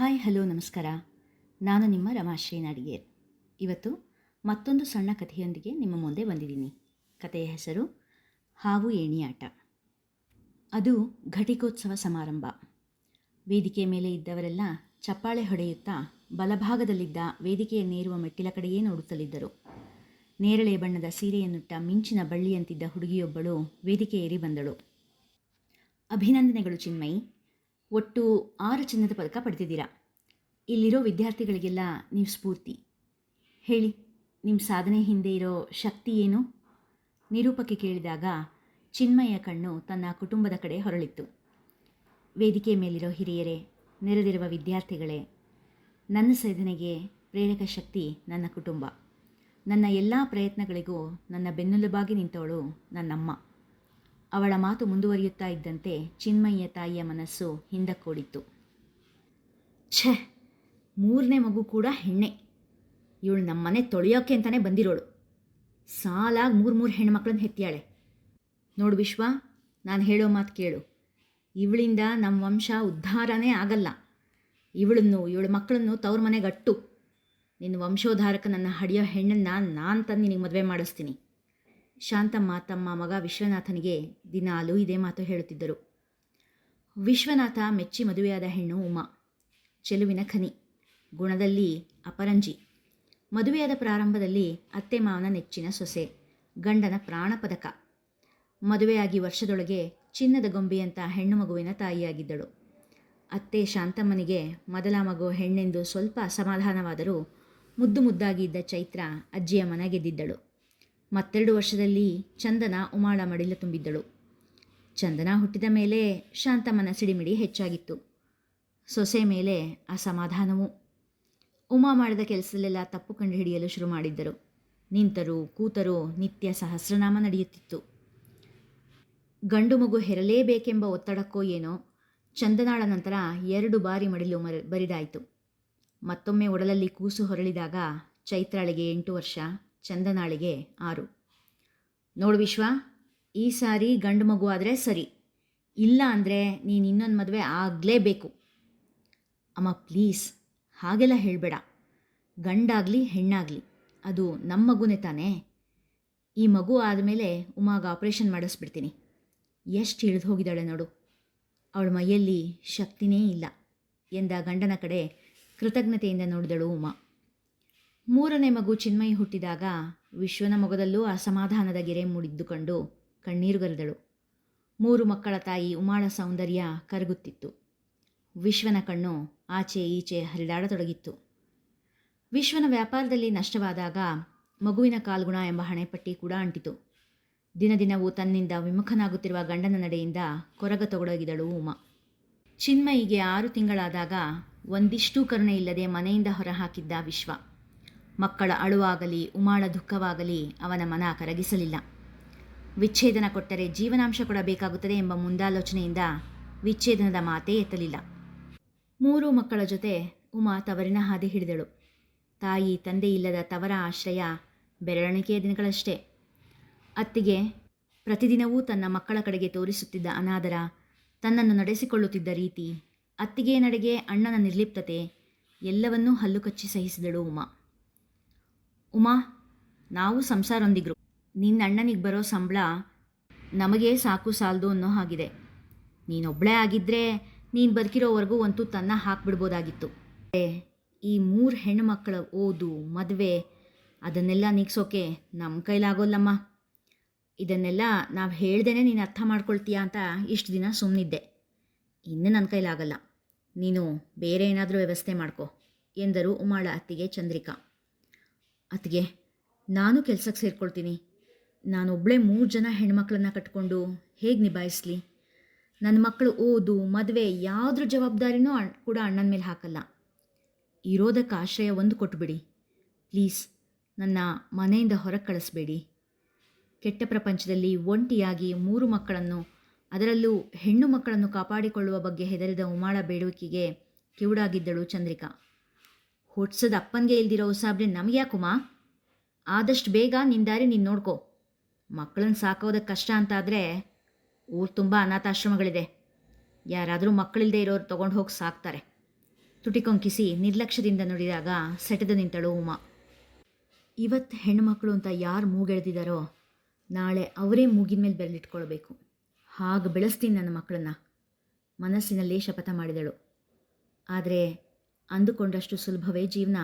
Hi, hello, ನಮಸ್ಕಾರ. ನಾನು ನಿಮ್ಮ ರಮಾಶ್ರೀ ನಾಡಿಗೇರ್ ಇವತ್ತು ಮತ್ತೊಂದು ಸಣ್ಣ ಕಥೆಯೊಂದಿಗೆ ನಿಮ್ಮ ಮುಂದೆ ಬಂದಿದ್ದೀನಿ. ಕಥೆಯ ಹೆಸರು ಹಾವು ಏಣಿಯಾಟ ಅದು ಘಟಿಕೋತ್ಸವ ಸಮಾರಂಭ. ವೇದಿಕೆ ಮೇಲೆ ಇದ್ದವರೆಲ್ಲ ಚಪ್ಪಾಳೆ ಹೊಡೆಯುತ್ತಾ ಬಲಭಾಗದಲ್ಲಿದ್ದ ವೇದಿಕೆಯನ್ನೇರುವ ಮೆಟ್ಟಿಲ ಕಡೆಯೇ ನೋಡುತ್ತಲಿದ್ದರು. ನೇರಳೆ ಬಣ್ಣದ ಸೀರೆಯನ್ನುಟ್ಟ ಮಿಂಚಿನ ಬಳ್ಳಿಯಂತಿದ್ದ ಹುಡುಗಿಯೊಬ್ಬಳು ವೇದಿಕೆ ಏರಿ ಬಂದಳು. ಅಭಿನಂದನೆಗಳು ಚಿನ್ಮಯಿ. ಒಟ್ಟು ಆರು ಚಿನ್ನದ ಪದಕ ಪಡೆದಿದ್ದೀರಾ? ಇಲ್ಲಿರೋ ವಿದ್ಯಾರ್ಥಿಗಳಿಗೆಲ್ಲ ನೀವು ಸ್ಫೂರ್ತಿ. ಹೇಳಿ ನಿಮ್ಮ ಸಾಧನೆ ಹಿಂದೆ ಇರೋ ಶಕ್ತಿ ಏನು? ನಿರೂಪಕ್ಕೆ ಕೇಳಿದಾಗ ಚಿನ್ಮಯ ಕಣ್ಣು ತನ್ನ ಕುಟುಂಬದ ಕಡೆ ಹೊರಳಿತ್ತು. ವೇದಿಕೆ ಮೇಲಿರೋ ಹಿರಿಯರೇ, ನೆರೆದಿರುವ ವಿದ್ಯಾರ್ಥಿಗಳೇ, ನನ್ನ ಸಾಧನೆಗೆ ಪ್ರೇರಕ ಶಕ್ತಿ ನನ್ನ ಕುಟುಂಬ. ನನ್ನ ಎಲ್ಲ ಪ್ರಯತ್ನಗಳಿಗೂ ನನ್ನ ಬೆನ್ನೆಲುಬಾಗಿ ನಿಂತವಳು ನನ್ನಮ್ಮ. ಅವಳ ಮಾತು ಮುಂದುವರಿಯುತ್ತಾ ಇದ್ದಂತೆ ಚಿನ್ಮಯ್ಯ ತಾಯಿಯ ಮನಸ್ಸು ಹಿಂದಕ್ಕೋಡಿತ್ತು. ಛೇ, ಮೂರನೇ ಮಗು ಕೂಡ ಹೆಣ್ಣೆ. ಇವಳು ನಮ್ಮನೆ ತೊಳೆಯೋಕೆ ಅಂತಾನೆ ಬಂದಿರೋಳು. ಸಾಲಾಗಿ ಮೂರು ಮೂರು ಹೆಣ್ಮಕ್ಳನ್ನ ಹೆತ್ತಿಯಾಳೆ. ನೋಡು ವಿಶ್ವ, ನಾನು ಹೇಳೋ ಮಾತು ಕೇಳು. ಇವಳಿಂದ ನಮ್ಮ ವಂಶ ಉದ್ಧಾರನೇ ಆಗಲ್ಲ. ಇವಳನ್ನು, ಇವಳು ಮಕ್ಕಳನ್ನು ತವ್ರ ಮನೆಗಟ್ಟು ನಿನ್ನ ನಿನ್ನ ವಂಶೋದ್ಧಾರಕನನ್ನು ಹಡಿಯೋ ಹೆಣ್ಣನ್ನು ನಾನು ತಂದು ನಿನಗೆ ಮದುವೆ ಮಾಡಿಸ್ತೀನಿ. ಶಾಂತಮ್ಮ ತಮ್ಮ ಮಗ ವಿಶ್ವನಾಥನಿಗೆ ದಿನಾಲೂ ಇದೇ ಮಾತು ಹೇಳುತ್ತಿದ್ದರು. ವಿಶ್ವನಾಥ ಮೆಚ್ಚಿ ಮದುವೆಯಾದ ಹೆಣ್ಣು ಉಮಾ. ಚೆಲುವಿನ ಖನಿ. ಗುಣದಲ್ಲಿ ಅಪರಂಜಿ. ಮದುವೆಯಾದ ಪ್ರಾರಂಭದಲ್ಲಿ ಅತ್ತೆ ಮಾವನ ನೆಚ್ಚಿನ ಸೊಸೆ. ಗಂಡನ ಪ್ರಾಣ ಪದಕ. ಮದುವೆಯಾಗಿ ವರ್ಷದೊಳಗೆ ಚಿನ್ನದ ಗೊಂಬೆಯಂಥ ಹೆಣ್ಣು ಮಗುವಿನ ತಾಯಿಯಾಗಿದ್ದಳು. ಅತ್ತೆ ಶಾಂತಮ್ಮನಿಗೆ ಮೊದಲ ಮಗು ಹೆಣ್ಣೆಂದು ಸ್ವಲ್ಪ ಅಸಮಾಧಾನವಾದರೂ ಮುದ್ದು ಮುದ್ದಾಗಿ ಇದ್ದ ಚೈತ್ರ ಅಜ್ಜಿಯ ಮನ ಗೆದ್ದಿದ್ದಳು ಮತ್ತೆರಡು ವರ್ಷದಲ್ಲಿ ಚಂದನ ಉಮಾಳ ಮಡಿಲು ತುಂಬಿದ್ದಳು. ಚಂದನ ಹುಟ್ಟಿದ ಮೇಲೆ ಶಾಂತಮ್ಮನ ಸಿಡಿಮಿಡಿ ಹೆಚ್ಚಾಗಿತ್ತು. ಸೊಸೆ ಮೇಲೆ ಅಸಮಾಧಾನವು. ಉಮಾ ಮಾಡಿದ ಕೆಲಸದಲ್ಲೆಲ್ಲ ತಪ್ಪು ಕಂಡುಹಿಡಿಯಲು ಶುರು ಮಾಡಿದ್ದರು. ನಿಂತರು ಕೂತರು ನಿತ್ಯ ಸಹಸ್ರನಾಮ ನಡೆಯುತ್ತಿತ್ತು. ಗಂಡು ಮಗು ಹೆರಲೇಬೇಕೆಂಬ ಒತ್ತಡಕ್ಕೋ ಏನೋ ಚಂದನಾಳ ನಂತರ ಎರಡು ಬಾರಿ ಮಡಿಲು ಮರ ಬರಿದಾಯಿತು. ಮತ್ತೊಮ್ಮೆ ಒಡಲಲ್ಲಿ ಕೂಸು ಹೊರಳಿದಾಗ ಚೈತ್ರಾಳಿಗೆ ಎಂಟು ವರ್ಷ ಚಂದನಾಳಿಗೆ ಆರು. ನೋಡು ವಿಶ್ವ, ಈ ಸಾರಿ ಗಂಡು ಮಗು ಆದರೆ ಸರಿ. ಇಲ್ಲ ಅಂದರೆ ನೀನು ಇನ್ನೊಂದು ಮದುವೆ ಆಗಲೇಬೇಕು. ಅಮ್ಮ, ಪ್ಲೀಸ್, ಹಾಗೆಲ್ಲ ಹೇಳಬೇಡ. ಗಂಡಾಗಲಿ, ಹೆಣ್ಣಾಗಲಿ, ಅದು ನಮ್ಮ ಮಗುನೇ ತಾನೇ. ಈ ಮಗು ಆದಮೇಲೆ ಉಮಾಗ ಆಪ್ರೇಷನ್ ಮಾಡಿಸ್ಬಿಡ್ತೀನಿ. ಎಷ್ಟು ಇಳಿದು ಹೋಗಿದ್ದಾಳೆ ನೋಡು. ಅವಳ ಮೈಯಲ್ಲಿ ಶಕ್ತಿನೇ ಇಲ್ಲ ಎಂದ ಗಂಡನ ಕಡೆ ಕೃತಜ್ಞತೆಯಿಂದ ನೋಡಿದಳು ಉಮಾ. ಮೂರನೇ ಮಗು ಚಿನ್ಮಯಿ ಹುಟ್ಟಿದಾಗ ವಿಶ್ವನ ಮೊಗದಲ್ಲೂ ಅಸಮಾಧಾನದ ಗೆರೆ ಮೂಡಿದ್ದುಕೊಂಡು ಕಣ್ಣೀರುಗರೆದಳು ಮೂರು ಮಕ್ಕಳ ತಾಯಿ ಉಮಾಳ ಸೌಂದರ್ಯ ಕರಗುತ್ತಿತ್ತು. ವಿಶ್ವನ ಕಣ್ಣು ಆಚೆ ಈಚೆ ಹರಿದಾಡತೊಡಗಿತ್ತು. ವಿಶ್ವನ ವ್ಯಾಪಾರದಲ್ಲಿ ನಷ್ಟವಾದಾಗ ಮಗುವಿನ ಕಾಲ್ಗುಣ ಎಂಬ ಹಣೆಪಟ್ಟಿ ಕೂಡ ಅಂಟಿತು. ದಿನ ದಿನವೂ ತನ್ನಿಂದ ವಿಮುಖನಾಗುತ್ತಿರುವ ಗಂಡನ ನಡೆಯಿಂದ ಕೊರಗ ತೊಡಗಿದಳು ಉಮಾ. ಚಿನ್ಮಯಿಗೆ ಆರು ತಿಂಗಳಾದಾಗ ಒಂದಿಷ್ಟೂ ಕರುಣೆ ಇಲ್ಲದೆ ಮನೆಯಿಂದ ಹೊರಹಾಕಿದ್ದ ವಿಶ್ವ. ಮಕ್ಕಳ ಅಳುವಾಗಲಿ, ಉಮಾಳ ದುಃಖವಾಗಲಿ ಅವನ ಮನ ಕರಗಿಸಲಿಲ್ಲ. ವಿಚ್ಛೇದನ ಕೊಟ್ಟರೆ ಜೀವನಾಂಶ ಕೊಡಬೇಕಾಗುತ್ತದೆ ಎಂಬ ಮುಂದಾಲೋಚನೆಯಿಂದ ವಿಚ್ಛೇದನದ ಮಾತೇ ಎತ್ತಲಿಲ್ಲ. ಮೂರು ಮಕ್ಕಳ ಜೊತೆ ಉಮಾ ತವರಿನ ಹಾದಿ ಹಿಡಿದಳು. ತಾಯಿ, ತಂದೆ ಇಲ್ಲದ ತವರ ಆಶ್ರಯ ಬೆರಳಿಕೆಯ ದಿನಗಳಷ್ಟೇ. ಅತ್ತಿಗೆ ಪ್ರತಿದಿನವೂ ತನ್ನ ಮಕ್ಕಳ ಕಡೆಗೆ ತೋರಿಸುತ್ತಿದ್ದ ಅನಾದರ ತನ್ನನ್ನು ನಡೆಸಿಕೊಳ್ಳುತ್ತಿದ್ದ ರೀತಿ ಅತ್ತಿಗೆಯ ನಡೆಗೆ ಅಣ್ಣನ ನಿರ್ಲಿಪ್ತತೆ ಎಲ್ಲವನ್ನೂ ಹಲ್ಲುಕಚ್ಚಿ ಸಹಿಸಿದಳು ಉಮಾ. ಉಮಾ, ನಾವು ಸಂಸಾರೊಂದಿಗ್ರು. ನಿನ್ನ ಅಣ್ಣನಿಗೆ ಬರೋ ಸಂಬಳ ನಮಗೆ ಸಾಕು ಸಾಲದು ಅನ್ನೋ ಹಾಗಿದೆ. ನೀನೊಬ್ಬಳೇ ಆಗಿದ್ದರೆ ನೀನು ಬದುಕಿರೋವರೆಗೂ ಅಂತೂ ತನ್ನ ಹಾಕ್ಬಿಡ್ಬೋದಾಗಿತ್ತು. ಈ ಮೂರು ಹೆಣ್ಣು ಮಕ್ಕಳ ಓದು, ಮದುವೆ, ಅದನ್ನೆಲ್ಲ ನೀಗ್ಸೋಕೆ ನಮ್ಮ ಕೈಲಾಗೋಲ್ಲಮ್ಮ. ಇದನ್ನೆಲ್ಲ ನಾವು ಹೇಳ್ದೇನೆ ನೀನು ಅರ್ಥ ಮಾಡ್ಕೊಳ್ತೀಯಾ ಅಂತ ಇಷ್ಟು ದಿನ ಸುಮ್ಮನಿದ್ದೆ ಇನ್ನು ನನ್ನ ಕೈಲಾಗಲ್ಲ. ನೀನು ಬೇರೆ ಏನಾದರೂ ವ್ಯವಸ್ಥೆ ಮಾಡ್ಕೊ, ಎಂದರು ಉಮಾಳ ಅತ್ತಿಗೆ ಚಂದ್ರಿಕಾ. ಅತ್ತಿಗೆ, ನಾನು ಕೆಲಸಕ್ಕೆ ಸೇರ್ಕೊಳ್ತೀನಿ. ನಾನೊಬ್ಬಳೇ ಮೂರು ಜನ ಹೆಣ್ಮಕ್ಳನ್ನ ಕಟ್ಕೊಂಡು ಹೇಗೆ ನಿಭಾಯಿಸ್ಲಿ? ನನ್ನ ಮಕ್ಕಳು ಓದು, ಮದುವೆ ಯಾವುದ್ರ ಜವಾಬ್ದಾರಿನೂ ಕೂಡ ಅಣ್ಣನ ಮೇಲೆ ಹಾಕಲ್ಲ. ಇರೋದಕ್ಕೆ ಆಶ್ರಯ ಒಂದು ಕೊಟ್ಬಿಡಿ. ಪ್ಲೀಸ್, ನನ್ನ ಮನೆಯಿಂದ ಹೊರಗೆ ಕಳಿಸ್ಬೇಡಿ. ಕೆಟ್ಟ ಪ್ರಪಂಚದಲ್ಲಿ ಒಂಟಿಯಾಗಿ ಮೂರು ಮಕ್ಕಳನ್ನು, ಅದರಲ್ಲೂ ಹೆಣ್ಣು ಮಕ್ಕಳನ್ನು ಕಾಪಾಡಿಕೊಳ್ಳುವ ಬಗ್ಗೆ ಹೆದರಿದ ಉಮಾಳ ಬೇಡುವಿಕೆಗೆ ಕಿವುಡಾಗಿದ್ದಳು ಚಂದ್ರಿಕಾ. ಹುಟ್ಸದ ಅಪ್ಪನಿಗೆ ಇಲ್ದಿರೋ ಉಸಾಬ್ರೆ ನಮಗೆ ಆದಷ್ಟು ಬೇಗ ನಿನ್ನ ದಾರಿ ನೀನು ನೋಡ್ಕೋ. ಮಕ್ಕಳನ್ನ ಸಾಕೋದಕ್ಕೆ ಕಷ್ಟ ಅಂತಾದರೆ ಊರು ತುಂಬ ಅನಾಥಾಶ್ರಮಗಳಿದೆ. ಯಾರಾದರೂ ಮಕ್ಕಳಿಲ್ಲದೆ ಇರೋರು ತೊಗೊಂಡು ಹೋಗಿ ಸಾಕ್ತಾರೆ. ತುಟಿಕೊಂಕಿಸಿ ನಿರ್ಲಕ್ಷ್ಯದಿಂದ ನುಡಿದಾಗ ಸೆಟೆದು ನಿಂತಳು ಉಮಾ. ಇವತ್ತು ಹೆಣ್ಣುಮಕ್ಕಳು ಅಂತ ಯಾರು ಮೂಗೆಳೆದಿದ್ದಾರೋ ನಾಳೆ ಅವರೇ ಮೂಗಿನ ಮೇಲೆ ಬೆರಳಿಟ್ಕೊಳ್ಬೇಕು ಹಾಗೆ ಬೆಳೆಸ್ತೀನಿ ನನ್ನ ಮಕ್ಕಳನ್ನ ಮನಸ್ಸಿನಲ್ಲಿ ಶಪಥ ಮಾಡಿದಳು. ಆದರೆ ಅಂದುಕೊಂಡಷ್ಟು ಸುಲಭವೇ ಜೀವನ.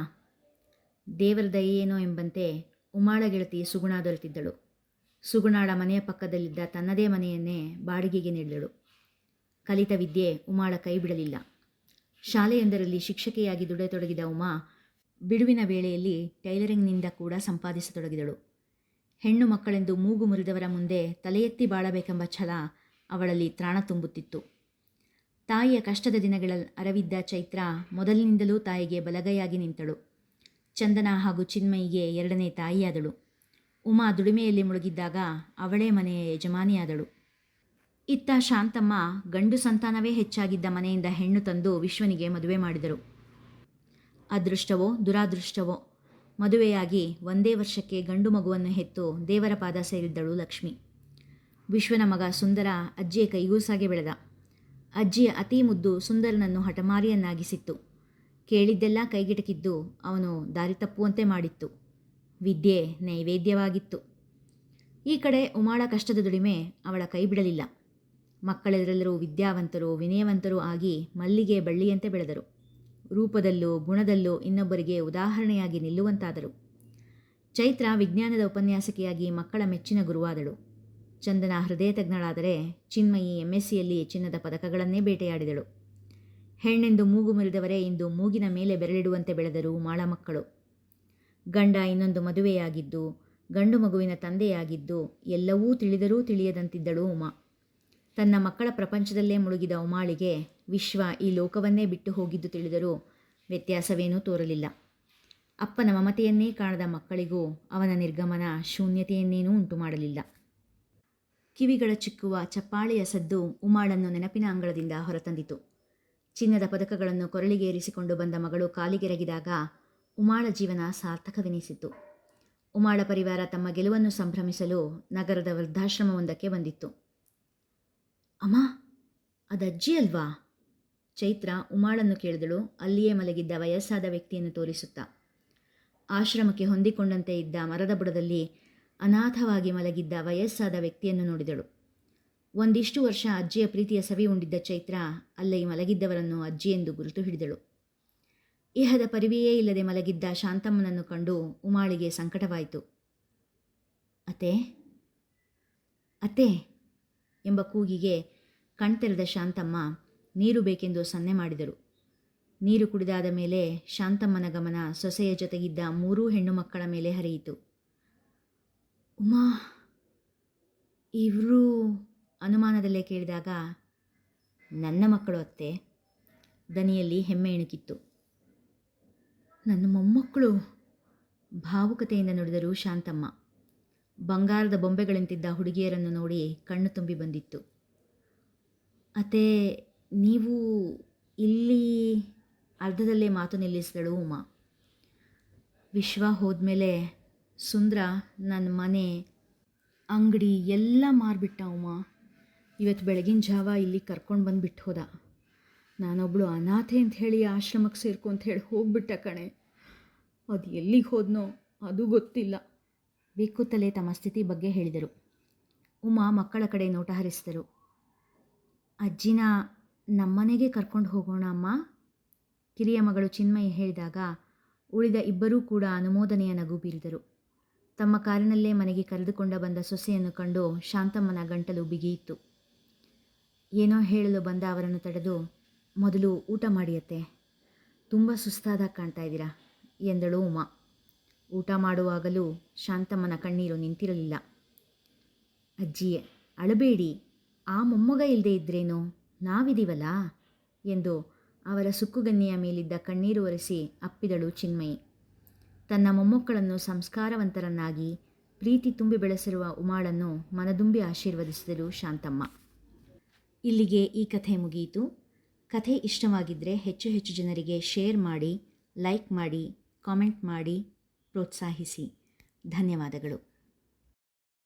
ದೇವರ ದಯೆಯೇನೋ ಎಂಬಂತೆ ಉಮಾಳ ಗೆಳತಿ ಸುಗುಣ ದೊರೆತಿದ್ದಳು. ಸುಗುಣಾಳ ಮನೆಯ ಪಕ್ಕದಲ್ಲಿದ್ದ ತನ್ನದೇ ಮನೆಯನ್ನೇ ಬಾಡಿಗೆಗೆ ನೀಡಿದಳು. ಕಲಿತ ವಿದ್ಯೆ ಉಮಾಳ ಕೈ ಬಿಡಲಿಲ್ಲ. ಶಾಲೆಯೊಂದರಲ್ಲಿ ಶಿಕ್ಷಕಿಯಾಗಿ ದುಡಿಯತೊಡಗಿದ ಉಮಾ ಬಿಡುವಿನ ವೇಳೆಯಲ್ಲಿ ಟೈಲರಿಂಗ್ನಿಂದ ಕೂಡ ಸಂಪಾದಿಸತೊಡಗಿದಳು. ಹೆಣ್ಣು ಮಕ್ಕಳೆಂದು ಮೂಗು ಮುರಿದವರ ಮುಂದೆ ತಲೆಯೆತ್ತಿ ಬಾಳಬೇಕೆಂಬ ಛಲ ಅವಳಲ್ಲಿ ತ್ರಾಣ ತುಂಬುತ್ತಿತ್ತು. ತಾಯಿಯ ಕಷ್ಟದ ದಿನಗಳ ಅರವಿದ್ದ ಚೈತ್ರ ಮೊದಲಿನಿಂದಲೂ ತಾಯಿಗೆ ಬಲಗೈಯಾಗಿ ನಿಂತಳು. ಚಂದನ ಹಾಗೂ ಚಿನ್ಮಯಿಗೆ ಎರಡನೇ ತಾಯಿಯಾದಳು. ಉಮಾ ದುಡಿಮೆಯಲ್ಲಿ ಮುಳುಗಿದ್ದಾಗ ಅವಳೇ ಮನೆಯ ಯಜಮಾನಿಯಾದಳು. ಇತ್ತ ಶಾಂತಮ್ಮ ಗಂಡು ಸಂತಾನವೇ ಹೆಚ್ಚಾಗಿದ್ದ ಮನೆಯಿಂದ ಹೆಣ್ಣು ತಂದು ವಿಶ್ವನಿಗೆ ಮದುವೆ ಮಾಡಿದರು. ಅದೃಷ್ಟವೋ ದುರಾದೃಷ್ಟವೋ, ಮದುವೆಯಾಗಿ ಒಂದೇ ವರ್ಷಕ್ಕೆ ಗಂಡು ಮಗುವನ್ನು ಹೆತ್ತು ದೇವರ ಪಾದ ಸೇರಿದ್ದಳು ಲಕ್ಷ್ಮಿ. ವಿಶ್ವನ ಮಗ ಸುಂದರ ಅಜ್ಜಿಯ ಕೈಗೂಸಾಗೆ ಬೆಳೆದ. ಅಜ್ಜಿಯ ಅತಿ ಮುದ್ದು ಸುಂದರನನ್ನು ಹಠಮಾರಿಯನ್ನಾಗಿಸಿತ್ತು. ಕೇಳಿದ್ದೆಲ್ಲ ಕೈಗೆಟಕಿದ್ದು ಅವನು ದಾರಿ ತಪ್ಪುವಂತೆ ಮಾಡಿತ್ತು. ವಿದ್ಯೆ ನೈವೇದ್ಯವಾಗಿತ್ತು. ಈ ಕಡೆ ಉಮಾಳ ಕಷ್ಟದ ದುಡಿಮೆ ಅವಳ ಕೈ ಬಿಡಲಿಲ್ಲ. ಮಕ್ಕಳೆಲ್ಲರೂ ವಿದ್ಯಾವಂತರು, ವಿನಯವಂತರೂ ಆಗಿ ಮಲ್ಲಿಗೆ ಬಳ್ಳಿಯಂತೆ ಬೆಳೆದರು. ರೂಪದಲ್ಲೂ, ಗುಣದಲ್ಲೂ ಇನ್ನೊಬ್ಬರಿಗೆ ಉದಾಹರಣೆಯಾಗಿ ನಿಲ್ಲುವಂತಾದರು. ಚೈತ್ರ ವಿಜ್ಞಾನದ ಉಪನ್ಯಾಸಕಿಯಾಗಿ ಮಕ್ಕಳ ಮೆಚ್ಚಿನ ಗುರುವಾದಳು. ಚಂದನ ಹೃದಯ ತಜ್ಞಳಾದರೆ ಚಿನ್ಮಯಿ ಎಂ ಎಸ್ಸಿಯಲ್ಲಿ ಚಿನ್ನದ ಪದಕಗಳನ್ನೇ ಬೇಟೆಯಾಡಿದಳು. ಹೆಣ್ಣೆಂದು ಮೂಗು ಮುರಿದವರೇ ಇಂದು ಮೂಗಿನ ಮೇಲೆ ಬೆರಳಿಡುವಂತೆ ಬೆಳೆದರು ಮಾಳ ಮಕ್ಕಳು. ಗಂಡ ಇನ್ನೊಂದು ಮದುವೆಯಾಗಿದ್ದು, ಗಂಡು ಮಗುವಿನ ತಂದೆಯಾಗಿದ್ದು, ಎಲ್ಲವೂ ತಿಳಿದರೂ ತಿಳಿಯದಂತಿದ್ದಳು ಉಮಾ. ತನ್ನ ಮಕ್ಕಳ ಪ್ರಪಂಚದಲ್ಲೇ ಮುಳುಗಿದ ಉಮಾಳಿಗೆ ವಿಶ್ವ ಈ ಲೋಕವನ್ನೇ ಬಿಟ್ಟು ಹೋಗಿದ್ದು ತಿಳಿದರೂ ವ್ಯತ್ಯಾಸವೇನೂ ತೋರಲಿಲ್ಲ. ಅಪ್ಪನ ಮಮತೆಯನ್ನೇ ಕಾಣದ ಮಕ್ಕಳಿಗೂ ಅವನ ನಿರ್ಗಮನ ಶೂನ್ಯತೆಯನ್ನೇನೂ ಉಂಟು ಮಾಡಲಿಲ್ಲ ಕಿವಿಗಳ ಚಿಕ್ಕುವ ಚಪ್ಪಾಳೆಯ ಸದ್ದು ಉಮಾಳನ್ನು ನೆನಪಿನ ಅಂಗಳದಿಂದ ಹೊರತಂದಿತು. ಚಿನ್ನದ ಪದಕಗಳನ್ನು ಕೊರಳಿಗೆ ಏರಿಸಿಕೊಂಡು ಬಂದ ಮಗಳು ಕಾಲಿಗೆರಗಿದಾಗ ಉಮಾಳ ಜೀವನ ಸಾರ್ಥಕವೆನಿಸಿತು. ಉಮಾಳ ಪರಿವಾರ ತಮ್ಮ ಗೆಲುವನ್ನು ಸಂಭ್ರಮಿಸಲು ನಗರದ ವೃದ್ಧಾಶ್ರಮವೊಂದಕ್ಕೆ ಬಂದಿತ್ತು. ಅಮ್ಮ, ಅದಜ್ಜಿ ಅಲ್ವಾ? ಚೈತ್ರ ಉಮಾಳನ್ನು ಕೇಳಿದಳು. ಅಲ್ಲಿಯೇ ಮಲಗಿದ್ದ ವಯಸ್ಸಾದ ವ್ಯಕ್ತಿಯನ್ನು ತೋರಿಸುತ್ತಾ. ಆಶ್ರಮಕ್ಕೆ ಹೊಂದಿಕೊಂಡಂತೆ ಇದ್ದ ಮರದ ಬುಡದಲ್ಲಿ ಅನಾಥವಾಗಿ ಮಲಗಿದ್ದ ವಯಸ್ಸಾದ ವ್ಯಕ್ತಿಯನ್ನು ನೋಡಿದಳು. ಒಂದಿಷ್ಟು ವರ್ಷ ಅಜ್ಜಿಯ ಪ್ರೀತಿಯ ಸವಿ ಉಂಡಿದ್ದ ಚೈತ್ರ ಅಲ್ಲಿ ಮಲಗಿದ್ದವರನ್ನು ಅಜ್ಜಿ ಎಂದು ಗುರುತು ಹಿಡಿದಳು. ಇಹದ ಪರಿವೆಯೇ ಇಲ್ಲದೆ ಮಲಗಿದ್ದ ಶಾಂತಮ್ಮನನ್ನು ಕಂಡು ಉಮಾಳಿಗೆ ಸಂಕಟವಾಯಿತು. ಅತೆ ಅತೆ ಎಂಬ ಕೂಗಿಗೆ ಕಣ್ತೆರೆದ ಶಾಂತಮ್ಮ ನೀರು ಬೇಕೆಂದು ಸನ್ನೆ ಮಾಡಿದರು. ನೀರು ಕುಡಿದಾದ ಮೇಲೆ ಶಾಂತಮ್ಮನ ಗಮನ ಸೊಸೆಯ ಜೊತೆಗಿದ್ದ ಮೂರೂ ಹೆಣ್ಣು ಮಕ್ಕಳ ಮೇಲೆ ಹರಿಯಿತು. ಉಮಾ ಇವರು ಅನುಮಾನದಲ್ಲೇ ಕೇಳಿದಾಗ, ನನ್ನ ಮಕ್ಕಳು ಅತ್ತೆ. ದನಿಯಲ್ಲಿ ಹೆಮ್ಮೆ ಇಣುಕಿತ್ತು ನನ್ನ ಮೊಮ್ಮಕ್ಕಳು ಭಾವುಕತೆಯಿಂದ ನುಡಿದರು ಶಾಂತಮ್ಮ. ಬಂಗಾರದ ಬೊಂಬೆಗಳಂತಿದ್ದ ಹುಡುಗಿಯರನ್ನು ನೋಡಿ ಕಣ್ಣು ತುಂಬಿ ಬಂದಿತ್ತು. ಅತ್ತೆ, ನೀವು ಇಲ್ಲಿ ಅರ್ಧದಲ್ಲೇ ಮಾತು ನಿಲ್ಲಿಸಿದಳು ಉಮಾ. ವಿಶ್ವ ಹೋದ್ಮೇಲೆ ಸುಂದ್ರ ನನ್ನ ಮನೆ, ಅಂಗಡಿ ಎಲ್ಲ ಮಾರಿಬಿಟ್ಟ ಉಮ್ಮ ಇವತ್ತು ಬೆಳಗಿನ ಜಾವ ಇಲ್ಲಿ ಕರ್ಕೊಂಡು ಬಂದುಬಿಟ್ಟು ಹೋದ. ನಾನೊಬ್ಬಳು ಅನಾಥೆ ಅಂತ ಹೇಳಿ ಆಶ್ರಮಕ್ಕೆ ಸೇರ್ಕೊ ಅಂತ ಹೇಳಿ ಹೋಗ್ಬಿಟ್ಟ ಕಣೆ. ಅದು ಎಲ್ಲಿಗೆ ಹೋದ್ನೋ ಅದು ಗೊತ್ತಿಲ್ಲ. ಬೇಕುತ್ತಲೇ ತಮ್ಮ ಸ್ಥಿತಿ ಬಗ್ಗೆ ಹೇಳಿದರು. ಉಮಾ ಮಕ್ಕಳ ಕಡೆ ನೋಟ ಹರಿಸಿದರು. ಅಜ್ಜಿನ ನಮ್ಮನೆಗೆ ಕರ್ಕೊಂಡು ಹೋಗೋಣ ಅಮ್ಮ. ಕಿರಿಯ ಮಗಳು ಚಿನ್ಮಯಿ ಹೇಳಿದಾಗ ಉಳಿದ ಇಬ್ಬರೂ ಕೂಡ ಅನುಮೋದನೆಯ ನಗು ಬೀರಿದರು. ತಮ್ಮ ಕಾರಿನಲ್ಲೇ ಮನೆಗೆ ಕರೆದುಕೊಂಡ ಬಂದ ಸೊಸೆಯನ್ನು ಕಂಡು ಶಾಂತಮ್ಮನ ಗಂಟಲು ಬಿಗಿಯಿತು ಏನೋ ಹೇಳಲು ಬಂದ ಅವರನ್ನು ತಡೆದು, ಮೊದಲು ಊಟ ಮಾಡಿಯತ್ತೆ. ತುಂಬ ಸುಸ್ತಾದಾಗ ಕಾಣ್ತಾ ಇದ್ದೀರಾ? ಎಂದಳು ಉಮಾ. ಊಟ ಮಾಡುವಾಗಲೂ ಶಾಂತಮ್ಮನ ಕಣ್ಣೀರು ನಿಂತಿರಲಿಲ್ಲ. ಅಜ್ಜಿಯೇ, ಅಳಬೇಡಿ. ಆ ಮೊಮ್ಮಗ ಇಲ್ಲದೆ ಇದ್ರೇನು? ನಾವಿದೀವಲ್ಲ? ಎಂದು ಅವರ ಸುಕ್ಕುಗನ್ನಿಯ ಮೇಲಿದ್ದ ಕಣ್ಣೀರು ಒರೆಸಿ ಅಪ್ಪಿದಳು ಚಿನ್ಮಯಿ. ತನ್ನ ಮೊಮ್ಮಕ್ಕಳನ್ನು ಸಂಸ್ಕಾರವಂತರನ್ನಾಗಿ, ಪ್ರೀತಿ ತುಂಬಿ ಬೆಳೆಸಿರುವ ಉಮಾಳನ್ನು ಮನದುಂಬಿ ಆಶೀರ್ವದಿಸಿದರು ಶಾಂತಮ್ಮ. ಇಲ್ಲಿಗೆ ಈ ಕಥೆ ಮುಗಿಯಿತು. ಕಥೆ ಇಷ್ಟವಾಗಿದ್ದರೆ ಹೆಚ್ಚು ಹೆಚ್ಚು ಜನರಿಗೆ ಶೇರ್ ಮಾಡಿ, ಲೈಕ್ ಮಾಡಿ, ಕಾಮೆಂಟ್ ಮಾಡಿ, ಪ್ರೋತ್ಸಾಹಿಸಿ. ಧನ್ಯವಾದಗಳು.